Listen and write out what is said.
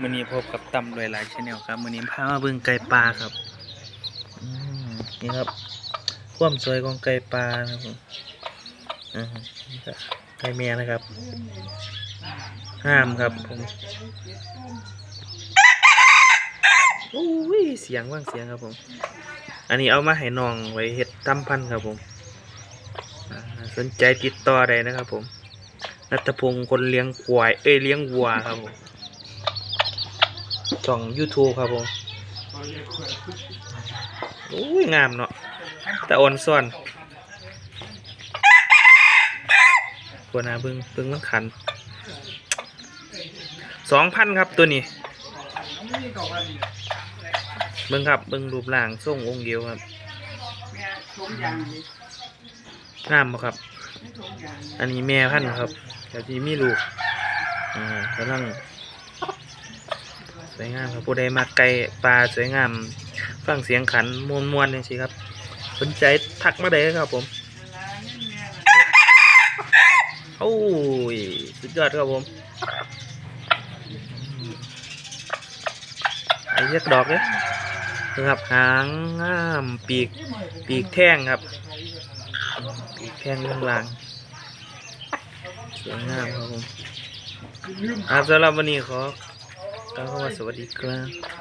มื้อนี้พบกับตำรวยหลายชแนลครับมื้อนี้พามาเบิ่งไก่ปลาครับนี่ครับความสวยของไก่ปลาครับผมไก่แม่นะครับ ห้ามครับผมโอ้ยเสียงว่างเสียงครับผม อันนี้เอามาให้น้องไว้เฮ็ดตำพันครับผมสนใจติดต่อได้นะครับผมนัทพงศ์คนเลี้ยงควาย เอ้ยเลี้ยงวัวครับผม ช่อง YouTube ครับผมโอ้ยงามเนาะแต่อ่อนซ่อนตัวหนาเบิ้งเบิ้งมันขันสองพันครับตัวนี้เบิ้งครับเบิ้งรูปร่างทรงองค์เดียวครับงามบ่ครับ อันนี้แม่พันธุ์ครับแต่ที่มีลูกอ่ากำลัง สวยงามครับผู้ใดมาไกลปลาสวยงาม ฟังเสียงขันมวนมวนนี่สิครับ สนใจทักมาได้ครับผมโอ้ยสุดยอดครับผมไอ้เรียกดอกเลยนะครับหางงามปีกปีกแท่งครับ ปีกแท่งล่างๆสวยงามครับผมครับสำหรับวันนี้ขอ ก็สวัสดีครับ